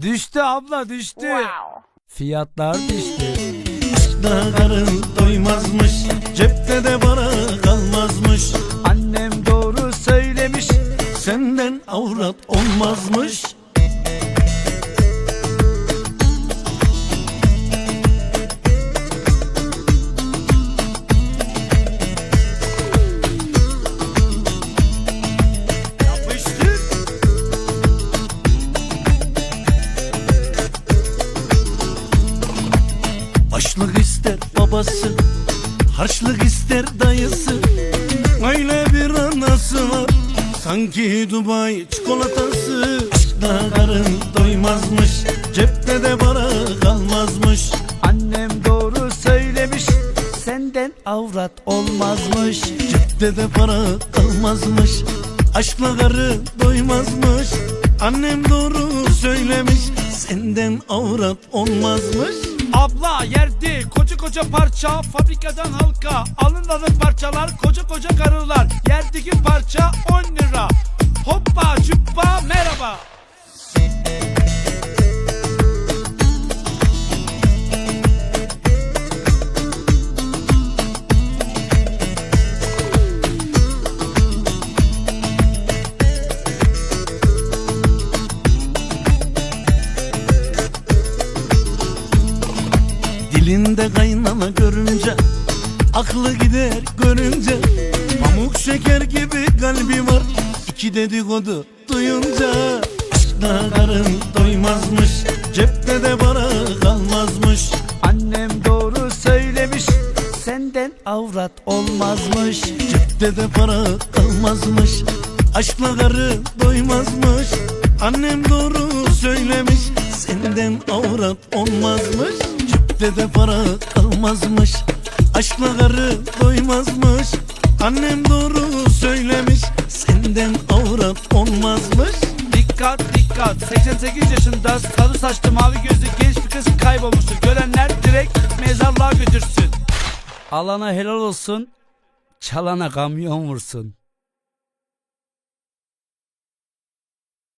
Düştü abla düştü. Fiyatlar düştü. Aşkta karın doymazmış Cepte de para kalmazmış Annem doğru söylemiş. Senden avrat olmazmış Başlık ister babası Harçlık ister dayısı Öyle bir anası var Sanki Dubai çikolatası Aşkta karın doymazmış Cepte de para kalmazmış Annem doğru söylemiş. Senden avrat olmazmış. Cepte de para kalmazmış Aşkla karı doymazmış Annem doğru söylemiş Senden avrat olmazmış Abla yerdi. Koca koca parça fabrikadan halka. Alınmadı parçalar koca koca karılar. Yerdeki parça 10 lira. Hoppa cuppa merhaba Dilinde kaynana görünce Aklı gider görünce Pamuk şeker gibi kalbi var. İki dedikodu duyunca Aşkta karın doymazmış Cepte de para kalmazmış. Annem doğru söylemiş senden avrat olmazmış. Cepte de para kalmazmış Aşkla karı doymazmış. Annem doğru söylemiş Senden avrat olmazmış Cepte para kalmazmış Aşkla karı doymazmış. Annem doğru söylemiş Senden avrat olmazmış. Dikkat dikkat 88 yaşında sarı saçlı mavi gözlü genç bir kız kaybolmuştur. Görenler direkt mezarlığa götürsün. Alana helal olsun çalana kamyon vursun